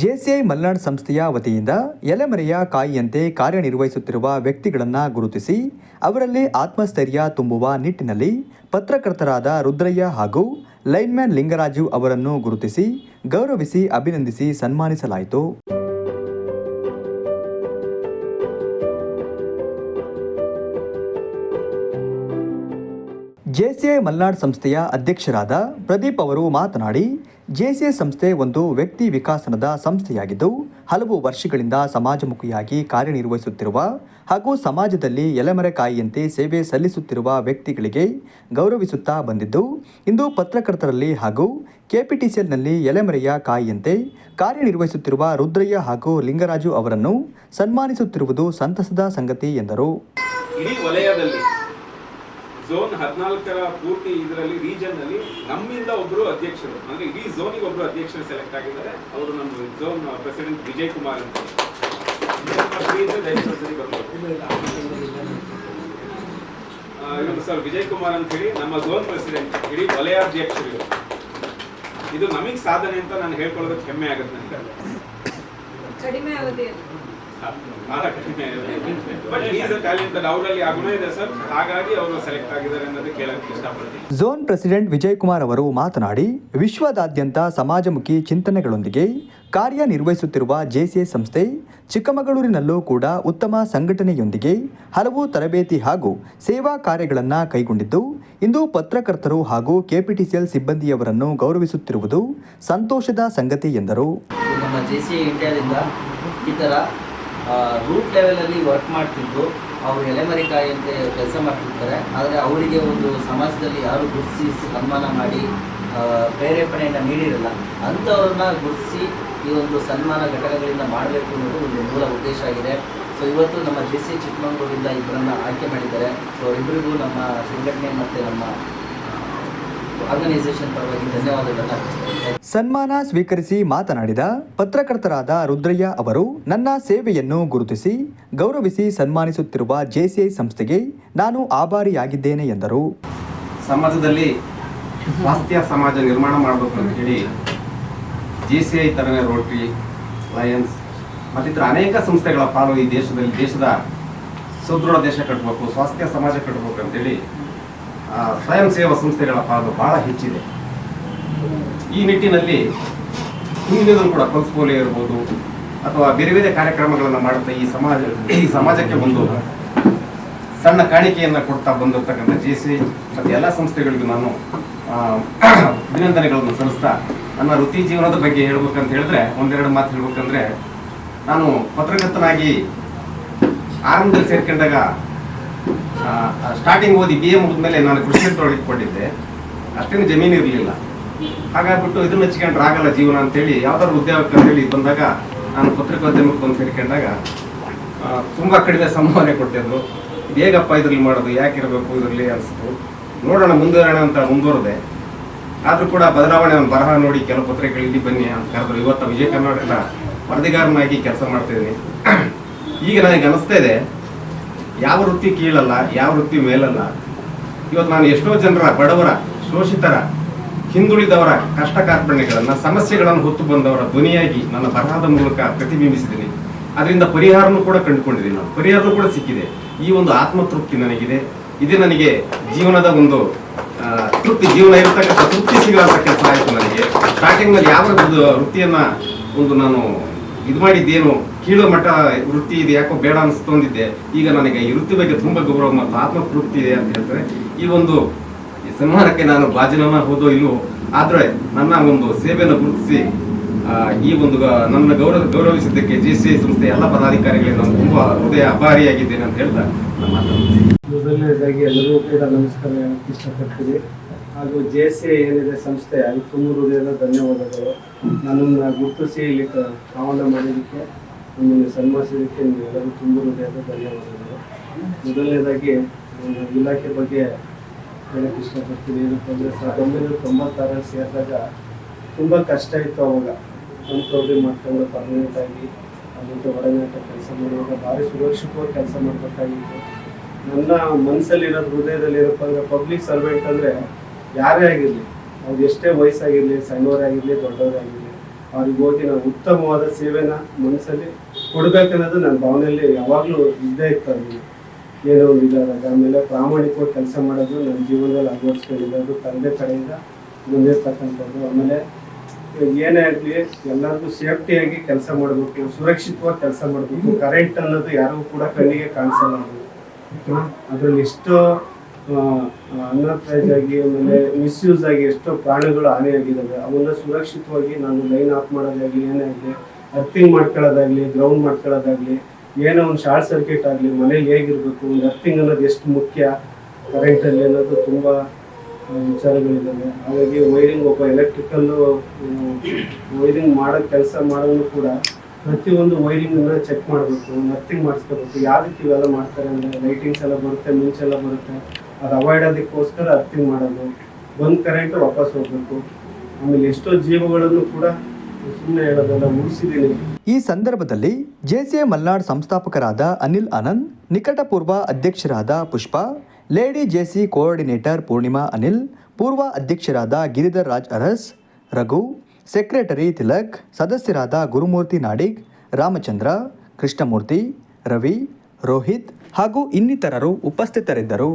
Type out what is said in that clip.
JCI Malnad ಸಂಸ್ಥೆಯ ವತಿಯಿಂದ ಎಲೆಮರೆಯ ಕಾಯಿಯಂತೆ ಕಾರ್ಯನಿರ್ವಹಿಸುತ್ತಿರುವ ವ್ಯಕ್ತಿಗಳನ್ನು ಗುರುತಿಸಿ, ಅವರಲ್ಲಿ ಆತ್ಮಸ್ಥೈರ್ಯ ತುಂಬುವ ನಿಟ್ಟಿನಲ್ಲಿ ಪತ್ರಕರ್ತರಾದ ರುದ್ರಯ್ಯ ಹಾಗೂ ಲೈನ್ಮ್ಯಾನ್ ಲಿಂಗರಾಜು ಅವರನ್ನು ಗುರುತಿಸಿ, ಗೌರವಿಸಿ, ಅಭಿನಂದಿಸಿ ಸನ್ಮಾನಿಸಲಾಯಿತು. ಜೆಸಿಐ ಮಲ್ನಾಡ್ ಸಂಸ್ಥೆಯ ಅಧ್ಯಕ್ಷರಾದ ಪ್ರದೀಪ್ ಅವರು ಮಾತನಾಡಿ ಜೆಸಿಐ ಸಂಸ್ಥೆ ಒಂದು ವ್ಯಕ್ತಿ ವಿಕಾಸನದ ಸಂಸ್ಥೆಯಾಗಿದ್ದು, ಹಲವು ವರ್ಷಗಳಿಂದ ಸಮಾಜಮುಖಿಯಾಗಿ ಕಾರ್ಯನಿರ್ವಹಿಸುತ್ತಿರುವ ಹಾಗೂ ಸಮಾಜದಲ್ಲಿ ಎಲೆಮರೆಕಾಯಿಯಂತೆ ಸೇವೆ ಸಲ್ಲಿಸುತ್ತಿರುವ ವ್ಯಕ್ತಿಗಳಿಗೆ ಗೌರವಿಸುತ್ತಾ ಬಂದಿದ್ದು, ಇಂದು ಪತ್ರಕರ್ತರಲ್ಲಿ ಹಾಗೂ ಕೆಪಿಟಿಸಿಎಲ್ನಲ್ಲಿ ಎಲೆಮರೆಯ ಕಾಯಿಯಂತೆ ಕಾರ್ಯನಿರ್ವಹಿಸುತ್ತಿರುವ ರುದ್ರಯ್ಯ ಹಾಗೂ ಲಿಂಗರಾಜು ಅವರನ್ನು ಸನ್ಮಾನಿಸುತ್ತಿರುವುದು ಸಂತಸದ ಸಂಗತಿ ಎಂದರು. ಝೋನ್ ಹದಿನಾಲ್ಕರ ಪೂರ್ತಿ ಇದರಲ್ಲಿ ರೀಜನ್ ಅಲ್ಲಿ ನಮ್ಮಿಂದ ಒಬ್ರು ಅಧ್ಯಕ್ಷರು, ಅಂದ್ರೆ ಇಡೀ ಝೋನಿಗೆ ಒಬ್ರು ಅಧ್ಯಕ್ಷರು ಸೆಲೆಕ್ಟ್ ಆಗಿದ್ದಾರೆ. ಅವರು ನಮ್ಮ ಝೋನ್ ಪ್ರೆಸಿಡೆಂಟ್ ವಿಜಯ್ ಕುಮಾರ್ ಅಂತ. ಸರ್, ವಿಜಯ್ ಕುಮಾರ್ ಅಂತ ಹೇಳಿ ನಮ್ಮ ಝೋನ್ ಪ್ರೆಸಿಡೆಂಟ್ ಇಡೀ ವಲಯ ಅಧ್ಯಕ್ಷರು ಇದು ನಮಗೆ ಸಾಧನೆ ಅಂತ ನಾನು ಹೇಳ್ಕೊಳ್ಳೋದಕ್ಕೆ ಹೆಮ್ಮೆ ಆಗುತ್ತೆ ನನಗೆ. ಕಡಿಮೆ ಅವಧಿಯಲ್ಲಿ ಬಹಳ ಕಡಿಮೆ ಬಟ್ ಈಸ್ ಟ್ಯಾಲೆಂಟೆಡ್ ಅವರಲ್ಲಿ ಸರ್ ಹಾಗಾಗಿ ಅವರು ಸೆಲೆಕ್ಟ್ ಆಗಿದ್ದಾರೆ ಅನ್ನೋದು ಕೇಳಕ್ಕೆ ಇಷ್ಟಪಡ್ತೀನಿ ಝೋನ್ ಪ್ರೆಸಿಡೆಂಟ್ ವಿಜಯ್ ಕುಮಾರ್ ಅವರು ಮಾತನಾಡಿ, ವಿಶ್ವದಾದ್ಯಂತ ಸಮಾಜಮುಖಿ ಚಿಂತನೆಗಳೊಂದಿಗೆ ಕಾರ್ಯನಿರ್ವಹಿಸುತ್ತಿರುವ ಜೆಸಿಎ ಸಂಸ್ಥೆ ಚಿಕ್ಕಮಗಳೂರಿನಲ್ಲೂ ಕೂಡ ಉತ್ತಮ ಸಂಘಟನೆಯೊಂದಿಗೆ ಹಲವು ತರಬೇತಿ ಹಾಗೂ ಸೇವಾ ಕಾರ್ಯಗಳನ್ನು ಕೈಗೊಂಡಿದ್ದು, ಇಂದು ಪತ್ರಕರ್ತರು ಹಾಗೂ ಕೆಪಿಟಿಸಿಎಲ್ ಸಿಬ್ಬಂದಿಯವರನ್ನು ಗೌರವಿಸುತ್ತಿರುವುದು ಸಂತೋಷದ ಸಂಗತಿ ಎಂದರು. ನಮ್ಮ ಇಂಡಿಯಾದಿಂದ ಈ ರೂಟ್ ಲೆವೆಲಲ್ಲಿ ವರ್ಕ್ ಮಾಡ್ತಿದ್ದು, ಅವರು ಎಲೆಮರಿಕಾಯಿ ಅಂತ ಕೆಲಸ ಮಾಡ್ತಿರ್ತಾರೆ. ಆದರೆ ಅವರಿಗೆ ಒಂದು ಸಮಾಜದಲ್ಲಿ ಯಾರು ಗುರುತಿಸಿ ಸನ್ಮಾನ ಮಾಡಿ ಪ್ರೇರೇಪಣೆಯನ್ನು ನೀಡಿರಲ್ಲ, ಅಂಥವ್ರನ್ನ ಗುರುತಿಸಿ ಈ ಒಂದು ಸನ್ಮಾನ ಘಟಕಗಳಿಂದ ಮಾಡಬೇಕು ಅನ್ನೋದು ಒಂದು ಮೂಲ ಉದ್ದೇಶ ಆಗಿದೆ. ಸೊ ಇವತ್ತು ನಮ್ಮ ಜಿ ಸಿ ಚಿಕ್ಕಮಗಳೂರಿಂದ ಇಬ್ಬರನ್ನು ಆಯ್ಕೆ ಮಾಡಿದ್ದಾರೆ. ಸೊ ಇಬ್ಬರಿಗೂ ನಮ್ಮ ಸಂಘಟನೆ ಮತ್ತು ನಮ್ಮ ಆರ್ಗನೈಸೇಷನ್ ಪರವಾಗಿ ಧನ್ಯವಾದಗಳನ್ನು ಸನ್ಮಾನ ಸ್ವೀಕರಿಸಿ ಮಾತನಾಡಿದ ಪತ್ರಕರ್ತರಾದ ರುದ್ರಯ್ಯ ಅವರು ನನ್ನ ಸೇವೆಯನ್ನು ಗುರುತಿಸಿ ಗೌರವಿಸಿ ಸನ್ಮಾನಿಸುತ್ತಿರುವ ಜೆಸಿಐ ಸಂಸ್ಥೆಗೆ ನಾನು ಆಭಾರಿಯಾಗಿದ್ದೇನೆ ಎಂದರು. ಸಮಾಜದಲ್ಲಿ ಸ್ವಾಸ್ಥ್ಯ ಸಮಾಜ ನಿರ್ಮಾಣ ಮಾಡಬೇಕು ಅಂತ ಹೇಳಿ ಜೆಸಿಐ ತರನೇ ರೋಟ್ರಿ ಲಯನ್ಸ್ ಮತ್ತಿತರ ಅನೇಕ ಸಂಸ್ಥೆಗಳ ಪಾಲು ಈ ದೇಶದಲ್ಲಿ ದೇಶದ ಸುದೃಢ ದೇಶ ಕಟ್ಟಬೇಕು ಸ್ವಾಸ್ಥ್ಯ ಸಮಾಜ ಕಟ್ಟಬೇಕು ಅಂತೇಳಿ ಸ್ವಯಂ ಸೇವಾ ಸಂಸ್ಥೆಗಳ ಪಾಲು ಬಹಳ ಹೆಚ್ಚಿದೆ. ಈ ನಿಟ್ಟಿನಲ್ಲಿ ಹಿಂದಿನ ಕೂಡ ಪಲ್ಸ್ ಪೋಲಿಯೋ ಇರ್ಬೋದು, ಅಥವಾ ಬೇರೆ ಬೇರೆ ಕಾರ್ಯಕ್ರಮಗಳನ್ನು ಮಾಡುತ್ತಾ ಈ ಸಮಾಜ, ಈ ಸಮಾಜಕ್ಕೆ ಒಂದು ಸಣ್ಣ ಕಾಣಿಕೆಯನ್ನು ಕೊಡ್ತಾ ಬಂದಿರ್ತಕ್ಕಂಥ ಜೆ ಸಿ ಮತ್ತು ಎಲ್ಲ ಸಂಸ್ಥೆಗಳಿಗೂ ನಾನು ಅಭಿನಂದನೆಗಳನ್ನು ಸಲ್ಲಿಸ್ತಾ, ನನ್ನ ವೃತ್ತಿ ಜೀವನದ ಬಗ್ಗೆ ಹೇಳ್ಬೇಕಂತ ಹೇಳಿದ್ರೆ, ಒಂದೆರಡು ಮಾತು ಹೇಳ್ಬೇಕಂದ್ರೆ, ನಾನು ಪತ್ರಕರ್ತನಾಗಿ ಆರಂಭದಲ್ಲಿ ಸೇರ್ಕೊಂಡಾಗ ಸ್ಟಾರ್ಟಿಂಗ್ ಓದಿ ಬಿ ಎ ಮುಗಿದ್ಮೇಲೆ ನಾನು ಕೃಷಿ ತೊಡಗಿಕೊಂಡಿದ್ದೆ ಅಷ್ಟೇನು ಜಮೀನು ಇರಲಿಲ್ಲ. ಹಾಗಾಗ್ಬಿಟ್ಟು ಇದನ್ನ ಮೆಚ್ಕೊಂಡ್ರೆ ಆಗಲ್ಲ ಜೀವನ ಅಂತೇಳಿ ಯಾವ್ದಾದ್ರು ಉದ್ಯೋಗಕ್ಕೆ ಅಂತೇಳಿ ಬಂದಾಗ ನಾನು ಪತ್ರಿಕೋದ್ಯಮಕ್ಕೆ ಬಂದು ಸೇರ್ಕೊಂಡಾಗ ತುಂಬ ಕಡಿಮೆ ಸಂಭಾವನೆ ಕೊಟ್ಟಿದ್ರು. ಹೇಗಪ್ಪ ಇದ್ರಲ್ಲಿ ಮಾಡೋದು, ಯಾಕಿರಬೇಕು ಇದರಲ್ಲಿ ಅನಿಸ್ತು. ನೋಡೋಣ ಮುಂದುವರೋಣ ಅಂತ ಮುಂದುವರೆದೆ. ಆದ್ರೂ ಕೂಡ ಬದಲಾವಣೆ ಒಂದು ಬರಹ ನೋಡಿ ಕೆಲವು ಪತ್ರಿಕೆಗಳು ಇಲ್ಲಿ ಬನ್ನಿ ಅಂತ ಕರೆದ್ರು. ಇವತ್ತು ವಿಜಯ ಕರ್ನಾಟಕ ವರದಿಗಾರನಾಗಿ ಕೆಲಸ ಮಾಡ್ತಿದ್ದೀನಿ. ಈಗ ನನಗೆ ಅನಿಸ್ತಾ ಇದೆ ಯಾವ ವೃತ್ತಿ ಕೀಳಲ್ಲ, ಯಾವ ವೃತ್ತಿ ಮೇಲಲ್ಲ. ಇವತ್ತು ನಾನು ಎಷ್ಟೋ ಜನರ, ಬಡವರ, ಶೋಷಿತರ, ಹಿಂದುಳಿದವರ ಕಷ್ಟ ಕಾರ್ಪಣ್ಯಗಳನ್ನ, ಸಮಸ್ಯೆಗಳನ್ನು ಹೊತ್ತು ಬಂದವರ ಧ್ವನಿಯಾಗಿ ನನ್ನ ಬರಹದ ಮೂಲಕ ಪ್ರತಿಬಿಂಬಿಸಿದ್ದೀನಿ. ಅದರಿಂದ ಪರಿಹಾರನೂ ಕೂಡ ಕಂಡುಕೊಂಡಿದ್ದೀನಿ ನಾನು. ಪರಿಹಾರನೂ ಕೂಡ ಸಿಕ್ಕಿದೆ. ಈ ಒಂದು ಆತ್ಮತೃಪ್ತಿ ನನಗಿದೆ. ಇದೇ ನನಗೆ ಜೀವನದ ಒಂದು ತೃಪ್ತಿ, ಜೀವನ ಇರತಕ್ಕಂಥ ತೃಪ್ತಿ ಸಿಗುವಂಥ ಕೆಲಸ ಆಯಿತು ನನಗೆ. ಸ್ಟಾರ್ಟಿಂಗ್ನಲ್ಲಿ ಯಾವ ವೃತ್ತಿಯನ್ನ ಒಂದು ನಾನು ಇದು ಮಾಡಿದ್ದೇನು? ಕೀಳು ಮಟ್ಟ ವೃತ್ತಿ ಇದೆ ಯಾಕೋ ಬೇಡ ಅನಿಸ್ತೊಂದಿದ್ದೆ ಈಗ ನನಗೆ ಈ ವೃತ್ತಿ ಬಗ್ಗೆ ತುಂಬಾ ಗೌರವ ಮತ್ತು ಆತ್ಮತೃಪ್ತಿ ಇದೆ ಅಂತ ಹೇಳ್ತಾರೆ. ಈ ಒಂದು ಸನ್ಮಾನಕ್ಕೆ ನಾನು ಬಾಜಿನಾಮ ಹೋದೋ ಇಲ್ಲೋ ಆದ್ರೆ ನನ್ನ ಒಂದು ಸೇವೆಯನ್ನು ಗುರುತಿಸಿ ಈ ಒಂದು ನನ್ನ ಗೌರವ ಗೌರವಿಸಿದ್ದಕ್ಕೆ ಜೆ ಸಿ ಸಂಸ್ಥೆ ಎಲ್ಲ ಪದಾಧಿಕಾರಿಗಳಿಗೆ ನಾನು ತುಂಬಾ ಹೃದಯ ಅಭಾರಿಯಾಗಿದ್ದೇನೆ ಅಂತ ಹೇಳ್ತಾ ಎಲ್ಲರಿಗೂ ಕೂಡ ನಮಸ್ಕಾರ ಇಷ್ಟಪಡ್ತೀವಿ ಹಾಗೂ ಜೆ ಸಿ ಏನಿದೆ ಸಂಸ್ಥೆ ಅಲ್ಲಿ ತುಂಬ ಹೃದಯದ ಧನ್ಯವಾದಗಳು. ನನ್ನನ್ನು ಗುರುತಿಸಿ ಇಲ್ಲಿ ಕಾವಲು ಮಾಡಿದ್ದಕ್ಕೆ, ನಿಮ್ಮನ್ನು ಸನ್ಮಾನಿಸೋದಕ್ಕೆ ನಿಮ್ಮೆಲ್ಲರೂ ತುಂಬ ಹೃದಯದ ಧನ್ಯವಾದಗಳು. ಮೊದಲನೇದಾಗಿ, ನನ್ನ ಇಲಾಖೆ ಬಗ್ಗೆ ಹೇಳಕ್ಕೆ ಇಷ್ಟಪಡ್ತೀನಿ. ಏನಪ್ಪ ಅಂದರೆ ಸಾವಿರದ ಒಂಬೈನೂರ ತೊಂಬತ್ತಾರಲ್ಲಿ ಸೇರಿದಾಗ ತುಂಬ ಕಷ್ಟ ಇತ್ತು ಅವಾಗ. ಅನ್ಕೌರಿ ಮಾಡ್ಕೊಂಡು ಪರ್ಮನೆಂಟ್ ಆಗಿ ಅಲ್ಲಿಂದ ಒಡನಾಟ ಕೆಲಸ ಮಾಡುವಾಗ ಭಾರಿ ಸುರಕ್ಷಿತವಾಗಿ ಕೆಲಸ ಮಾಡಬೇಕಾಗಿತ್ತು. ನನ್ನ ಮನಸ್ಸಲ್ಲಿರೋದು ಹೃದಯದಲ್ಲಿರಪ್ಪ ಅಂದರೆ ಪಬ್ಲಿಕ್ ಸರ್ವೆಂಟ್ ಅಂದರೆ ಯಾರೇ ಆಗಿರಲಿ ಅವ್ರು ಎಷ್ಟೇ ವಯಸ್ಸಾಗಿರಲಿ ಸಣ್ಣವರೇ ಆಗಿರಲಿ ದೊಡ್ಡವರೇ ಆಗಿರಲಿ ಅವ್ರಿಗೆ ಹೋಗಿ ನಾವು ಉತ್ತಮವಾದ ಸೇವೆನ ಮನಸ್ಸಲ್ಲಿ ಕೊಡ್ಬೇಕನ್ನೋದು ನನ್ನ ಭಾವನೆಯಲ್ಲಿ ಯಾವಾಗಲೂ ಇದ್ದೇ ಅವ್ರಿಗೆ ಏನೋ ಒಂದು ಇದಾದಾಗ ಆಮೇಲೆ ಪ್ರಾಮಾಣಿಕವಾಗಿ ಕೆಲಸ ಮಾಡೋದು ನನ್ನ ಜೀವನದಲ್ಲಿ ಅಳವಡಿಸ್ಕೊಂಡಿರೋದು ತಂದೆ ಕಡೆಯಿಂದ ಮುಂದಿರ್ತಕ್ಕಂಥದ್ದು. ಆಮೇಲೆ ಏನೇ ಆಗಲಿ ಎಲ್ಲರಿಗೂ ಸೇಫ್ಟಿಯಾಗಿ ಕೆಲಸ ಮಾಡಬೇಕು ಸುರಕ್ಷಿತವಾಗಿ ಕೆಲಸ ಮಾಡಬೇಕು. ಕರೆಂಟ್ ಅನ್ನೋದು ಯಾರಿಗೂ ಕೂಡ ಕಣ್ಣಿಗೆ ಕಾಣಿಸಲ್ಲ? ಅದ್ರಲ್ಲಿ ಎಷ್ಟೋ ಅನ್ಅಥರೈಸ್ ಆಗಿ ಆಮೇಲೆ ಮಿಸ್ಯೂಸ್ ಆಗಿ ಎಷ್ಟೋ ಪ್ರಾಣಿಗಳು ಹಾನಿಯಾಗಿದ್ದಾವೆ ಅವನ್ನ ಸುರಕ್ಷಿತವಾಗಿ ನಾನು ಲೈನ್ ಆಫ್ ಮಾಡೋದಾಗಲಿ, ಏನೇ ಆಗಲಿ ಅರ್ಥಿಂಗ್ ಮಾಡ್ಕೊಳ್ಳೋದಾಗಲಿ ಗ್ರೌಂಡ್ ಮಾಡ್ಕೊಳ್ಳೋದಾಗಲಿ, ಏನೋ ಒಂದು ಶಾರ್ಟ್ ಸರ್ಕ್ಯೂಟ್ ಆಗಲಿ, ಮನೇಲಿ ಹೇಗಿರಬೇಕು, ಒಂದು ಅರ್ಥಿಂಗ್ ಅನ್ನೋದು ಎಷ್ಟು ಮುಖ್ಯ ಕರೆಂಟಲ್ಲಿ ಅನ್ನೋದು ತುಂಬ ವಿಚಾರಗಳಿದ್ದಾವೆ. ಹಾಗಾಗಿ ವೈರಿಂಗ್ ಒಬ್ಬ ಎಲೆಕ್ಟ್ರಿಕಲ್ಲು ವೈರಿಂಗ್ ಮಾಡೋ ಕೆಲಸ ಮಾಡೋನು ಕೂಡ ಪ್ರತಿಯೊಂದು ವೈರಿಂಗನ್ನು ಚೆಕ್ ಮಾಡಬೇಕು ನರ್ಥಿಂಗ್ ಮಾಡಿಸ್ಕೋಬೇಕು. ರೀತಿ ಇವೆಲ್ಲ ಮಾಡ್ತಾರೆ ಅಂದರೆ ಲೈಟಿಂಗ್ಸ್ ಎಲ್ಲ ಬರುತ್ತೆ ಮಿಂಚೆಲ್ಲ ಬರುತ್ತೆ. ಅದು ಅವಾಯ್ಡ್ ಅದಕ್ಕೋಸ್ಕರ ಅರ್ಥಿಂಗ್ ಮಾಡೋದು. ಬಂದ್ ಕರೆಂಟ್ ವಾಪಸ್ ಹೋಗ್ಬೇಕು. ಆಮೇಲೆ ಎಷ್ಟೋ ಜೀವಗಳನ್ನು ಕೂಡ ಸುಮ್ಮನೆ ಹೇಳೋದಲ್ಲ ಉಳಿಸಿದ್ದೀನಿ ಈ ಸಂದರ್ಭದಲ್ಲಿ ಜೆಸಿಎ ಮಲ್ನಾಡ್ ಸಂಸ್ಥಾಪಕರಾದ ಅನಿಲ್ ಆನಂದ್, ನಿಕಟಪೂರ್ವ ಅಧ್ಯಕ್ಷರಾದ Pushpa, lady JC coordinator Poornima Anil, ಪೂರ್ವ ಅಧ್ಯಕ್ಷರಾದ ಗಿರಿಧರ್ ರಾಜ್ ಅರಸ್, ರಘು, ಸೆಕ್ರೆಟರಿ ತಿಲಕ್, ಸದಸ್ಯರಾದ ಗುರುಮೂರ್ತಿ ನಾಡಿಗ್, ರಾಮಚಂದ್ರ, ಕೃಷ್ಣಮೂರ್ತಿ, ರವಿ, ರೋಹಿತ್ ಹಾಗೂ ಇನ್ನಿತರರು ಉಪಸ್ಥಿತರಿದ್ದರು.